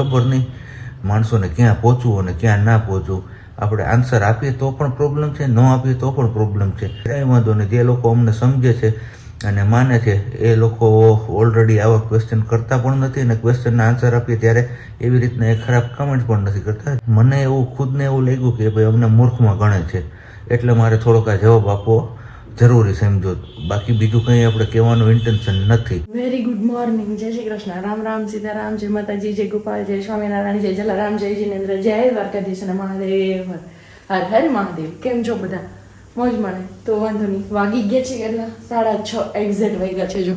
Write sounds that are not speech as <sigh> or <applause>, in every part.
ખબર નહીં. માણસોને ક્યાં પહોંચવું અને ક્યાં ના પહોંચવું. આપણે આન્સર આપીએ તો પણ પ્રોબ્લેમ છે, ન આપીએ તો પણ પ્રોબ્લેમ છે. કાંઈ વાંધો નહીં, જે લોકો અમને સમજે છે અને માને છે, એ લોકો ઓલરેડી આવા ક્વેશ્ચન કરતા પણ નથી અને ક્વેશ્ચનના આન્સર આપીએ ત્યારે એવી રીતના એ ખરાબ કમેન્ટ પણ નથી કરતા. મને એવું, ખુદને એવું લાગ્યું કે ભાઈ અમને મૂર્ખમાં ગણે છે. એટલે મારે થોડોક આ જવાબ આપવો. જરૂરી સમજો બાકી બીજું કંઈ આપણે કહેવાનું ઇન્ટેન્શન નથી. વેરી ગુડ મોર્નિંગ જય શ્રી કૃષ્ણ. રામ રામ સીતારામ, જય માતાજી, જય ગોપાલ, જય સ્વામિનારાયણ, જય જલારામ, જય જિનેન્દ્ર, જય દ્વારકાધીશ અને મહાદેવ. હર હર મહાદેવ. કેમ છો બધા? મોજ મળે. તો વાંધો નહીં. વાગી ગયા છે કેટલા? સાડા છ એક્ઝેક્ટ વાગ્યા છે જો.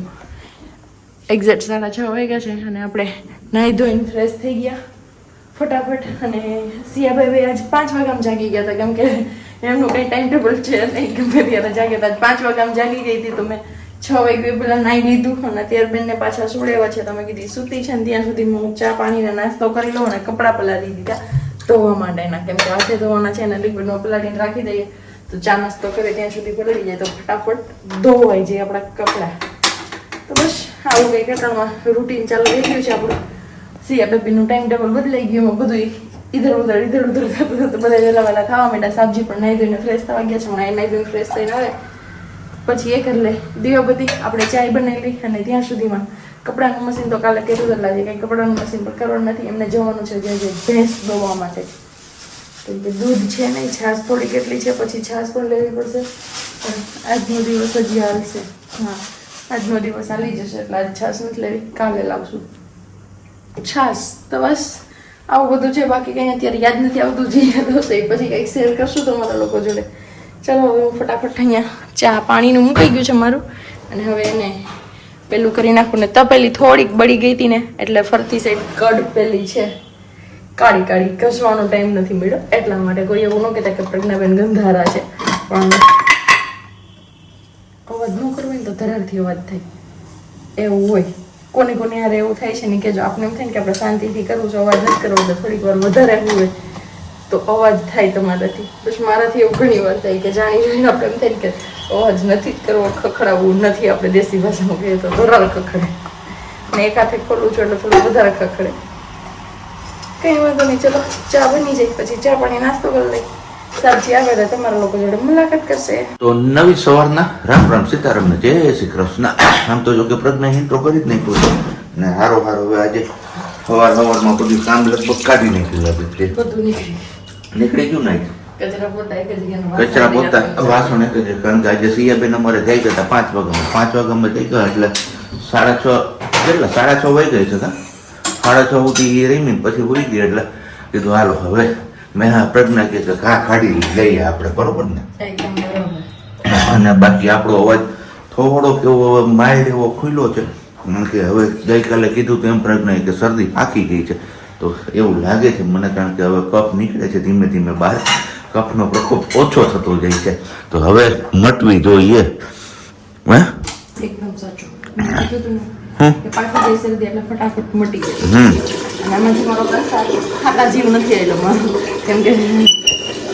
એક્ઝેક્ટ સાડા છ વાગ્યા છે અને આપણે નાહી ધોઈને ફ્રેશ થઈ ગયા. ફટાફટ. અને સિયાભાઈ ભાઈ આજ પાંચ વાગ્યામાં જાગી ગયા હતા. કેમ કે એમનું કંઈ ટાઈમ ટેબલ છે નહીં, ગમે ત્યારે જાગ્યા આજ પાંચ વાગ્યામાં જાગી ગઈ હતી તો મેં છ વાગે પેલા નાહી લીધું અને અત્યારે બેનને પાછા સુડેવા છે. તમે કીધી સૂતી છે ને ત્યાં સુધી હું ચા પાણીને નાસ્તો કરી લઉં અને કપડાં પલાળી દીધા ધોવા માટેના કેમ કે હાથે ધોવાના છે ને લિક્વિડમાં પલાળીને રાખી દઈએ તો ચા નાસ્તો કરે, ત્યાં સુધી પલળી જાય તો ફટાફટ ધોવાઈ જાય આપણા કપડાં. તો બસ, આવું કંઈ કેટલામાં રૂટીન ચાલુ થઈ ગયું છે આપણું. સિયા બેબીનું ટાઈમ ટેબલ બદલાઈ ગયું બધું ઇધર ઉધર ઇધર ઉધર થતું બધા વહેલા વહેલા ખાવા માંડ્યા. સબ્જી પણ નાહી ધોઈને ફ્રેશ થવા ગયા છે, હમણાં એ નાહી ધોઈને ફ્રેશ થઈને આવે. પછી એ કરી લે. દીવાબત્તી આપણે ચાય બનાવી અને ત્યાં સુધીમાં કપડાનું મશીન તો કાલે કેટલું જ લાગે કંઈ કપડાનું મશીન પણ કરવાનું નથી. એમને જવાનું છે જે જે ભેંસ દોવા માટે. કેમ કે દૂધ છે નહીં, છાશ થોડી કેટલી છે, પછી છાશ પણ લેવી પડશે. આજનો દિવસ હજી હાલશે હા, આજનો દિવસ હાલી જશે એટલે આજ છાશ નથી લેવી. કાલે લાવશું. છાશ તો બસ. આવું બધું છે, બાકી કંઈ અત્યારે યાદ નથી આવતું, જે યાદ પછી કંઈક શેર કરશું તમારા લોકો જોડે. ચાલો, હવે હું ફટાફટ અહીંયા ચા પાણીનું મૂકાઈ ગયું છે મારું. અને હવે એને પેલું કરી નાખું ને તપેલી થોડીક બળી ગઈ હતી ને, એટલે ફરતી સાઈડ કડ પેલી છે. કાળી કાળી, ઘસવાનો ટાઈમ નથી મળ્યો, એટલા માટે કોઈ એવું ન કહેતા કે પ્રજ્ઞાબેન ગંધારા છે. પણ અવાજ ન કરવો ને તો ધરારથી અવાજ થાય. એવું હોય. કોને કોને યાર એવું થાય છે ને કે જો આપણે એમ થાય કે આપણે શાંતિથી કરવું છે, અવાજ નથી કરવો તો થોડીક વાર વધારે હોય, તો અવાજ થાય તમારાથી. પછી મારાથી એવું ઘણી વાર થાય કે જાણી જોઈને આપણે એમ થાય ને કે અવાજ નથી જ કરવો, ખખડાવવું નથી આપણે દેશી ભાષામાં કહીએ તો ધરાર ખખડે. ને એક હાથે ખોલવું છું એટલે થોડું વધારે ખખડે. કંઈ વાંધો નહીં, ચલો, ચા બની જાય, પછી ચા પાણી નાસ્તો કરી લઈ સાબજી આવે તો તમારા લોકો જોડે મુલાકાત કરશે. તો નવી સવારના રામ રામ સીતારામ ને જય શ્રી કૃષ્ણ. આમ તો જો કે પ્રજ્ઞા ઇન્ટ્રો કરી જ નહીં ને હારો હારો હવે આજે સવાર સવારમાં બધું કામ લગભગ કાઢી નાખ્યું લાગે બધું નીકળી ગયું. નહીં કચરા પોતા વાસણ એક જ કારણ કે આજે સિયાબેન અમારે જઈ ગયા હતા પાંચ વાગ્યામાં. પાંચ વાગ્યામાં જઈ ગયા એટલે સાડા છ કેટલા? સાડા છ વાગી ગઈ છે સાડા છ સુધી રહી રમીને પછી ઉડી ગઈ એટલે કીધું હાલો હવે મેં હા પ્રજ્ઞા કે ઘા કાઢી લઈએ આપણે બરોબર ને? અને બાકી આપણો અવાજ થોડોક એવો હવે માઇલ્ડ એવો ખુલ્લો છે. કે હવે ગઈકાલે કીધું તો એમ પ્રજ્ઞાએ કે શરદી પાકી ગઈ છે. તો એવું લાગે છે મને કારણ કે હવે કફ નીકળે છે ધીમે ધીમે બહાર. કફનો પ્રકોપ ઓછો થતો જાય છે. તો હવે મટવી જોઈએ. હે? એકદમ સાચું. <clears throat> કે પાકી જઈ શરદી એટલે ફટાફટ મટી જાય અને આમાંથી મારો પ્રસાદ ખાતા જીવ નથી આવેલો મારો. કેમ કે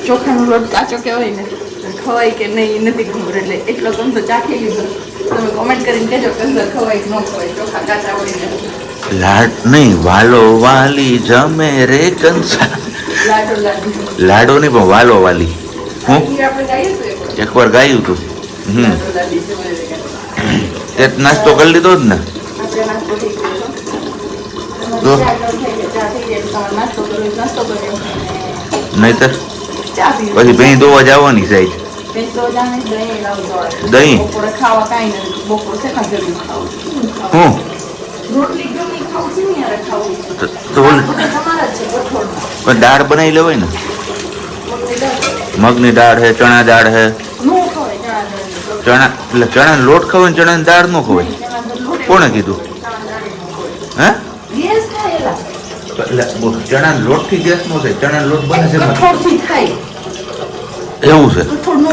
ચોખાનો લોટ કાચો કહેવાય ને ખવાય કે નહીં નથી ખબર. એટલે એટલો ગમ ચાખી લીધો. તમે કોમેન્ટ કરીને કહેજો કે ખવાય ન ખવાય ચોખા કાચા હોય ને. લાડ નહીં વાલો વાલી જમે રે કંસા. લાડુ લાડુ. લાડો નહીં પણ વાલો વાલી. હું. એકવાર ગાયું તું. હમ. તે નાસ્તો કરી લીધો જ ને. નહીતર પછી ભેં ધોવા જવાની સાઈડ દહીં? હું. પણ દાળ બનાવી લેવાય ને. મગની દાળ હે ચણા દાળ હે ચણા એટલે ચણા લોટ ખવાય ને ચણાની દાળ નો ખવાય કોને કીધું ચણા દાળ નો ખવાય. હે ગેસ થાય એલા. એટલે ચણા લોટથી ગેસ નો છે ચણા લોટ બને છે એવું છે? નો.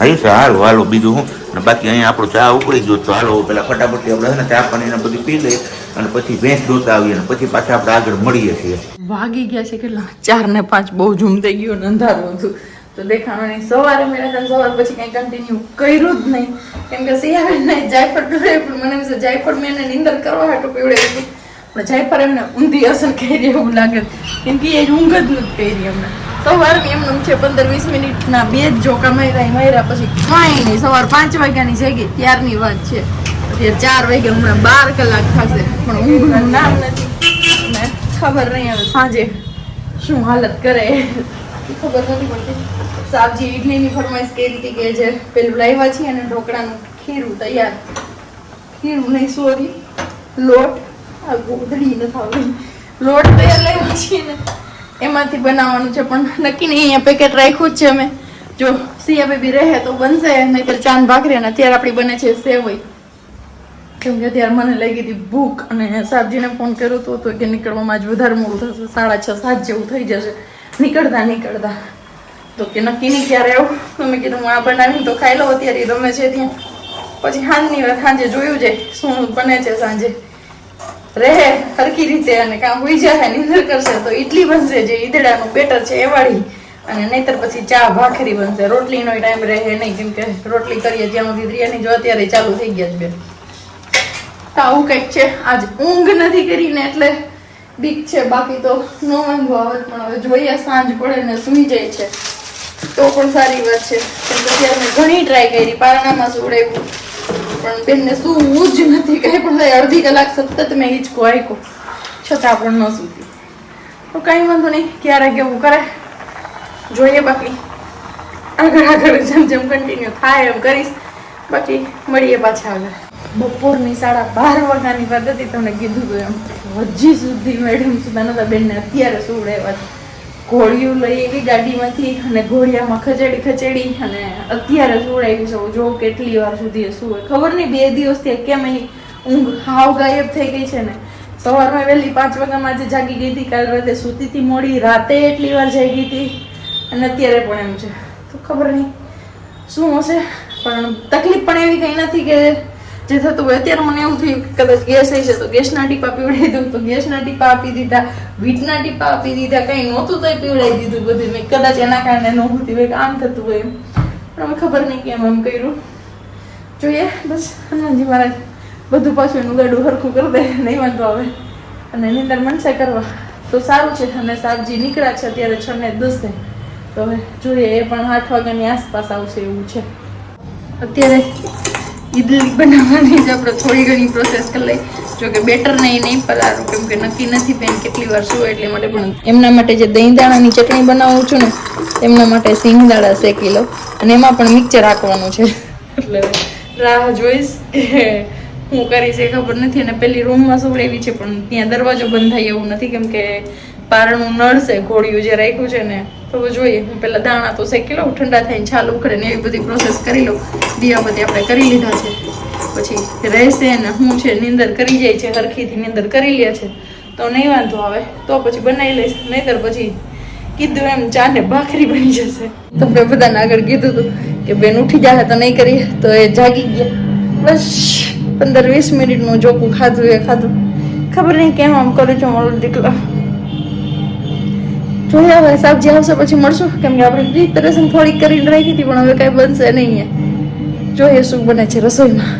અહીં <coughs> છે. હાલો હાલો બીજું હું. અને બાકી અહીંયા આપણો ચા ઉકળી ગયો તો હાલો પેલા ફટાફટ આપણે છે ને ચા પાણી ને બધી પી લઈએ અને પછી ભેંસ દોતા આવીએ અને પછી પાછા આપણે આગળ મળીએ છીએ. વાગી ગયા છે કેટલા? ચાર ને પાંચ. બહુ ઝૂમ થઈ ગયું ને અંધારું હતું. તો દેખાણો નહીં સવારે મળ્યા હતા સવાર પછી કઈ કન્ટિન્યુ કર્યું જ નહીં. કેમ કે સિયાબેન ને જાયફળ પણ મને જાયફળ મેં નિંદર કરવા હાટું પીવડે પણ પર એમને ઊંધી અસર કરી એવું લાગે. કેમ કે એ ઊંઘ જ નથી કરી એમને. સવારની એમનું છે પંદર વીસ મિનિટના બે જ જોકા માર્યા માર્યા પછી કાંઈ નહીં. સવાર પાંચ વાગ્યાની જાગી, ત્યારની વાત છે. અત્યારે ચાર વાગે હમણાં બાર કલાક થશે. પણ ઊંઘનું નામ નથી. ખબર નહીં હવે સાંજે શું હાલત કરે. ખબર નથી પડતી. સાબજી ઇડલીની ફરમાઈશ કરી હતી કે જે પેલું લાવ્યા છીએ અને ઢોકળાનું ખીરું તૈયાર. ખીરું નહીં, સોરી, લોટ. આ તૈયાર લાવ્યા ને એમાંથી બનાવવાનું છે, પણ નક્કી નહીં, અહીંયા પેકેટ રાખ્યું જ છે અમે. જો સિયા બેબી રહે તો બનશે, નહીતર ચાંદ ભાખરી અને અત્યારે આપણી બને છે સેવઈ. કેમ કે અત્યારે મને લાગી હતી ભૂખ, અને સાબજીને ફોન કર્યો હતો તો કે નીકળવામાં જ વધારે મોડું થશે, સાડા છ, સાત જેવું થઈ જશે. નીકળતા નીકળતા. તો કે નક્કી નહીં ક્યારે આવું. તો મેં કીધું, હું આ બનાવીને તો ખાઈ લઉં અત્યારે રમે છે ત્યાં. પછી સાંજની વાત સાંજે જોયું છે, શું બને છે સાંજે. રહે સરખી રીતે અને કામ હોઈ જાય, નિંદર કરશે તો ઇડલી બનશે જે ઈદડાનું બેટર છે એ વાળી. અને નહીતર પછી ચા ભાખરી બનશે. રોટલીનો ટાઈમ રહે નહીં કેમ કે રોટલી કરીએ જ્યાં સુધી બિરયાની જો અત્યારે ચાલુ થઈ ગયા છે બે. તો આવું કંઈક છે. આજ ઊંઘ નથી કરીને એટલે બીક છે. બાકી તો નો વાંધો આવે પણ હવે જોઈએ, સાંજ પડે ને સૂઈ જાય છે. તો પણ સારી વાત છે. કેમ કે ઘણી ટ્રાય કરી. પારણામાં સુવડાવ્યું. પણ બેનને સૂવું જ નથી, કઈ પણ અડધી કલાક સતત મેં હિંચકો આપ્યો છતાં પણ ન સૂતી. તો કાંઈ વાંધો નહીં, ક્યારે કેવું કરે? જોઈએ બાકી. આગળ આગળ જેમ જેમ કન્ટિન્યુ થાય એમ કરીશ. બાકી મળીએ પાછા આગળ બપોરની સાડા બાર વાગ્યાની હતી, તમને કીધું હતું એમ. હજી સુધી મેડમ સુધા નતા બેનને અત્યારે સુવડાવ્યા ઘોડિયું લઈ એવી ગાડીમાંથી અને ઘોડિયામાં ખસેડી ખસેડી અને અત્યારે સુવડાવી છે. જો કેટલી વાર સુધી સુવે. ખબર નહીં, બે દિવસથી કેમ એની ઊંઘ હાવ ગાયબ થઈ ગઈ છે ને. સવારમાં વહેલી પાંચ વાગ્યામાં આજે જાગી ગઈ હતી, કાલ રાતે સૂતી હતી મોડી, રાતે એટલી વાર જાગી હતી અને અત્યારે પણ એમ છે. તો ખબર નહીં, શું હશે? પણ તકલીફ પણ એવી કંઈ નથી કે જે થતું હોય, અત્યારે મને એવું થયું કે કદાચ ગેસ હશે તો ગેસના ટીપા પીવડાવી દઉં. તો ગેસના ટીપા આપી દીધા, વીટના ટીપા આપી દીધા, કંઈ નહોતું તોય પીવડાવી દીધું બધું. મેં કદાચ એના કારણે નહોતી હોય કે આમ થતું હોય પણ અમે ખબર નહીં કેમ એમ કર્યું. જોઈએ, બસ, હનુમાનજી મહારાજ બધું પાછું એનું ગાડું હરખું કરી દે, નહીં વાંધો આવે. અને નિંદર મનસે કરવા. તો સારું છે, અને સાબજી નીકળ્યા છે અત્યારે છ ને દસે. તો હવે જોઈએ, એ પણ આઠ વાગ્યાની આસપાસ આવશે એવું છે. અત્યારે ઈડલી બનાવવાની જ આપણે થોડી ઘણી પ્રોસેસ કરી લઈ જો કે બેટર નહીં નહીં પલાળું કેમ કે નક્કી નથી બેન કેટલી વાર શું એટલે માટે પણ એમના માટે જે દહીં દાણાની ચટણી બનાવું છું ને એમના માટે સિંગ દાણા શેકી લો અને એમાં પણ મિક્સર રાખવાનું છે. એટલે રાહ જોઈશ કે હું કરીશ એ ખબર નથી. અને પેલી રૂમમાં સુવડાવી છે પણ ત્યાં દરવાજો બંધ થાય એવું નથી. કેમ કે પારણું નળશે ઘોડિયું જે રાખ્યું છે ને તો જોઈએ, હું પહેલાં દાણા તો શેકી લઉં ઠંડા થઈને છાલ ઉખડે ને એવી બધી પ્રોસેસ કરી લઉં. દિયા બધી આપણે કરી લીધા છે. પછી રહેશે ને હું છે નિંદર કરી જાય છે, હરખીથી નિંદર કરી લે છે. તો નહીં વાંધો આવે, તો પછી બનાવી લઈશ. નહીતર પછી કીધું એમ ચા ને ભાખરી બની જશે. તો મેં બધાને આગળ કીધું હતું કે બેન ઉઠી જાય તો નહીં કરીએ, તો એ જાગી ગયા. બસ પંદર વીસ મિનિટનું જોકું ખાધું એ ખાધું. ખબર નહીં કેમ આમ કરું છું, મારો દીકરો. જોઈએ હવે સબ્જી આવશે પછી મળશું. કેમ કે આપણે પ્રિપેરેશન થોડીક કરીને રાખી હતી, પણ હવે કાંઈ બનશે નહીં જોઈએ શું બને છે રસોઈમાં.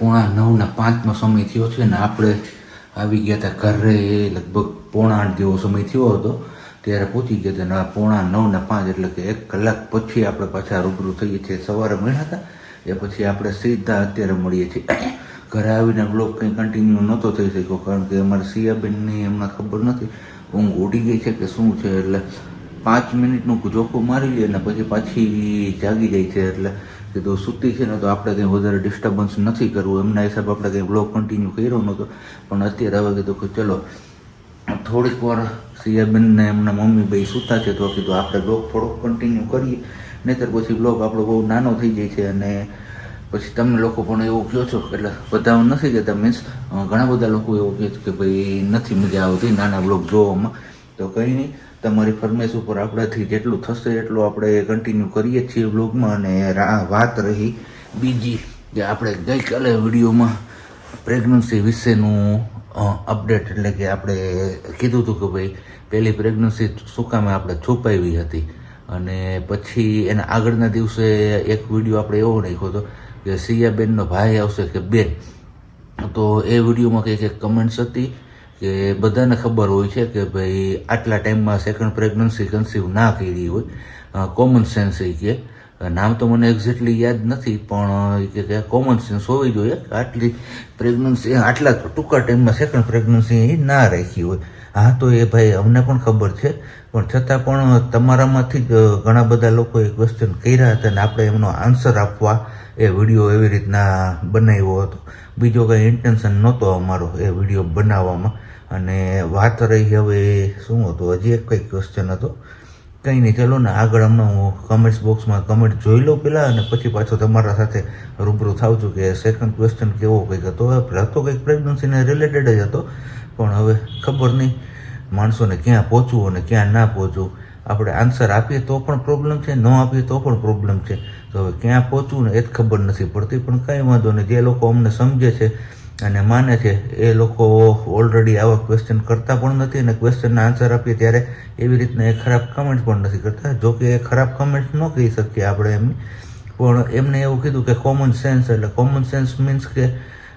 પોણા નવના પાંચનો સમય થયો છે ને આપણે આવી ગયા હતા ઘરે, લગભગ પોણા આઠ જેવો સમય થયો હતો. ત્યારે પહોંચી ગયા હતા પોણા નવના પાંચ, એટલે કે એક કલાક પછી આપણે પાછા રૂબરૂ થઈએ છીએ. સવારે મળ્યા હતા, એ પછી આપણે સીધા અત્યારે મળીએ છીએ. ઘરે આવીને બ્લોગ કંઈ કન્ટિન્યુ નહોતો થઈ શક્યો, કારણ કે અમારે સિયાબેનની એમને ખબર નથી ઊંઘ ઉડી ગઈ છે કે શું છે એટલે પાંચ મિનિટનું જોખું મારી લે ને પછી પાછી જાગી જાય છે એટલે કીધું સૂતી છે ને તો આપણે કંઈ વધારે ડિસ્ટર્બન્સ નથી કરવું. એમના હિસાબે આપણે કંઈ બ્લોગ કન્ટિન્યુ કર્યો નહોતો. પણ અત્યારે હવે કીધું કે ચલો, થોડીક વાર સિયાબેનને એમના મમ્મી ભાઈ સૂતા છે તો કીધું આપણે બ્લોગ થોડોક કન્ટિન્યુ કરીએ. નહીંતર પછી બ્લોગ આપણો બહુ નાનો થઈ જાય છે અને પછી તમે લોકો પણ એવું કહો છો, એટલે બધા નથી કહેતા મીન્સ ઘણા બધા લોકો એવું કહે છે કે ભાઈ નથી મજા આવતી નાના બ્લોગ જોવામાં. તો કંઈ નહીં, તમારી ફરમેશ ઉપર આપણાથી જેટલું થશે એટલું આપણે કન્ટિન્યુ કરીએ છીએ બ્લોગમાં અને વાત રહી બીજી જે આપણે ગઈકાલે વિડીયોમાં પ્રેગ્નન્સી વિશેનું અપડેટ એટલે કે આપણે કીધું હતું કે ભાઈ પહેલી પ્રેગ્નન્સી શું કામે આપણે છુપાવી હતી. અને પછી એના આગળના દિવસે એક વીડિયો આપણે એવો નાખ્યો હતો કે સિયાબેનનો ભાઈ આવશે કે બેન. તો એ વિડીયોમાં કંઈક એક કમેન્ટ્સ હતી કે બધાને ખબર હોય છે કે ભાઈ આટલા ટાઈમમાં સેકન્ડ પ્રેગ્નન્સી કન્સીવ ના કરી હોય. કોમન સેન્સ એ કે. નામ તો મને એક્ઝેક્ટલી યાદ નથી, પણ કે કોમન સેન્સ હોવી જોઈએ આટલી પ્રેગ્નન્સી આટલા ટૂંકા ટાઈમમાં સેકન્ડ પ્રેગ્નન્સી ના રાખી હોય. હા, તો એ ભાઈ અમને પણ ખબર છે. પણ છતાં પણ તમારામાંથી ઘણા બધા લોકોએ ક્વેશ્ચન કર્યા હતા અને આપણે એમનો આન્સર આપવા એ વીડિયો એવી રીતના બનાવ્યો હતો. બીજો કંઈ ઇન્ટેન્શન નહોતો અમારો એ વીડિયો બનાવવામાં. અને વાત રહી હવે શું હતું? હજી એક કંઈક ક્વેશ્ચન હતો. કંઈ નહીં, ચલો ને આગળ હમણાં હું કમેન્ટ્સ બોક્સમાં કમેન્ટ જોઈ લઉં પહેલાં અને પછી પાછો તમારા સાથે રૂબરૂ થાવ છું કે સેકન્ડ ક્વેશ્ચન કેવો કંઈક હતો. હતો કંઈક પ્રેગ્નન્સીને રિલેટેડ જ હતો. પણ હવે ખબર નહીં માણસોને ક્યાં પહોંચવું અને ક્યાં ના પહોંચવું. આપણે આન્સર આપીએ તો પણ પ્રોબ્લેમ છે, ન આપીએ તો પણ પ્રોબ્લેમ છે. તો હવે ક્યાં પહોંચવું ને એ જ ખબર નથી પડતી, પણ કંઈ વાંધો નહીં. જે લોકો અમને સમજે છે અને માને છે, એ લોકો ઓલરેડી આવા ક્વેશ્ચન કરતા પણ નથી અને ક્વેશ્ચનના આન્સર આપીએ ત્યારે એવી રીતના એ ખરાબ કમેન્ટ પણ નથી કરતા. જો કે એ ખરાબ કમેન્ટ ન કહી શકીએ આપણે એમની. પણ એમને એવું કીધું કે કોમન સેન્સ એટલે કોમન સેન્સ મીન્સ કે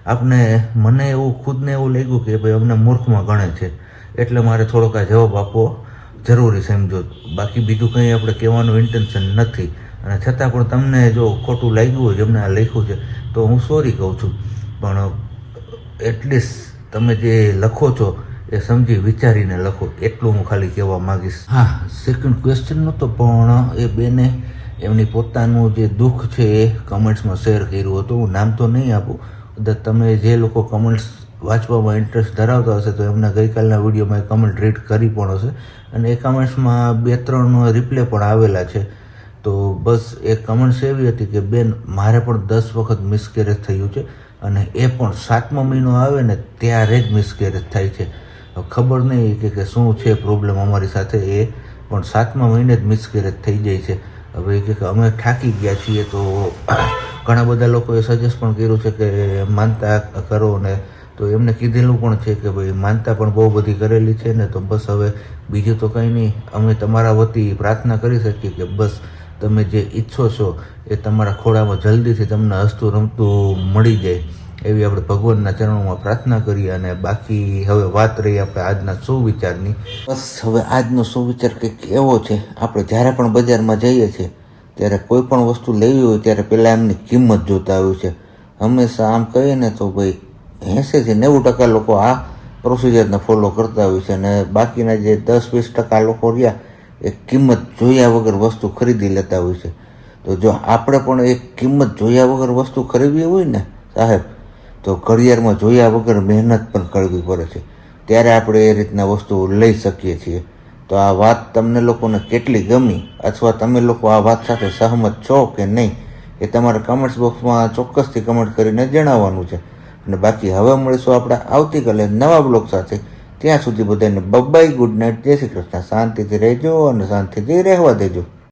આપણે મને એવું, ખુદને એવું લાગ્યું કે ભાઈ અમને મૂર્ખમાં ગણે છે. એટલે મારે થોડોક આ જવાબ આપવો જરૂરી સમજો બાકી બીજું કંઈ આપણે કહેવાનું ઇન્ટેન્શન નથી. અને છતાં પણ તમને જો ખોટું લાગ્યું હોય, જેમને આ લખ્યું છે, તો હું સોરી કહું છું. પણ એટલીસ્ટ તમે જે લખો છો, એ સમજી વિચારીને લખો. એટલું હું ખાલી કહેવા માગીશ. હા સેકન્ડ ક્વેશ્ચન નહોતો પણ એ બેને એમની પોતાનું જે દુઃખ છે એ કમેન્ટ્સમાં શેર કર્યું હતું. હું નામ તો નહીં આપું તમે જે લોકો કમેન્ટ્સ વાંચવામાં ઇન્ટરેસ્ટ ધરાવતા હશે, તો એમના ગઈકાલના વિડીયોમાં એ કમેન્ટ રીડ કરી પણ હશે. અને એ કમેન્ટ્સમાં બે ત્રણ રિપ્લે પણ આવેલા છે. તો બસ એ કમેન્ટ્સ એવી હતી કે, બેન, મારે પણ દસ વખત મિસકેરેજ થયું છે અને એ પણ સાતમો મહિનો આવે ને ત્યારે જ મિસકેરેજ થાય છે. ખબર નહીં કે શું છે પ્રોબ્લેમ અમારી સાથે. એ પણ સાતમા મહિને જ મિસકેરેજ થઈ જાય છે. હવે કે, અમે થાકી ગયા છીએ તો ઘણા બધા લોકોએ સજેસ્ટ પણ કર્યું છે કે માનતા કરો ને તો એમને કીધેલું પણ છે કે ભાઈ માનતા પણ બહુ બધી કરેલી છે ને તો બસ હવે બીજું તો કંઈ નહીં. અમે તમારા વતી પ્રાર્થના કરી શકીએ કે બસ તમે જે ઈચ્છો છો એ તમારા ખોળામાં જલ્દીથી તમને હસતું રમતું મળી જાય એવી આપણે ભગવાનના ચરણોમાં પ્રાર્થના કરીએ અને બાકી હવે વાત રહી આપણે આજના સુવિચારની. બસ હવે આજનો સુવિચાર કંઈક એવો છે. આપણે જ્યારે પણ બજારમાં જઈએ છીએ ત્યારે કોઈ પણ વસ્તુ લેવી હોય ત્યારે પહેલાં એમની કિંમત જોતા હોય છે. હંમેશા આમ કહીએ ને તો ભાઈ એંસીથી નેવું ટકા લોકો આ પ્રોસિજરને ફોલો કરતા હોય છે અને બાકીના જે દસ વીસ ટકા લોકો રહ્યા, એ કિંમત જોયા વગર વસ્તુ ખરીદી લેતા હોય છે. તો જો આપણે પણ એક કિંમત જોયા વગર વસ્તુ ખરીદવી હોય ને સાહેબ, તો ઘડિયાળમાં જોયા વગર મહેનત પણ કરવી પડે છે. ત્યારે આપણે એ રીતના વસ્તુ લઈ શકીએ છીએ. તો આ વાત તમને લોકોને કેટલી ગમી? અથવા તમે લોકો આ વાત સાથે સહમત છો કે નહીં? એ તમારા કમેન્ટ્સ બોક્સમાં ચોક્કસથી કમેન્ટ કરીને જણાવવાનું છે. અને બાકી હવે મળીશું આપણા આવતીકાલે નવા બ્લોગ સાથે. ત્યાં સુધી બધાને બબ્બાઈ ગુડ નાઇટ જય શ્રી કૃષ્ણ. શાંતિથી રહેજો અને શાંતિથી રહેવા દેજો.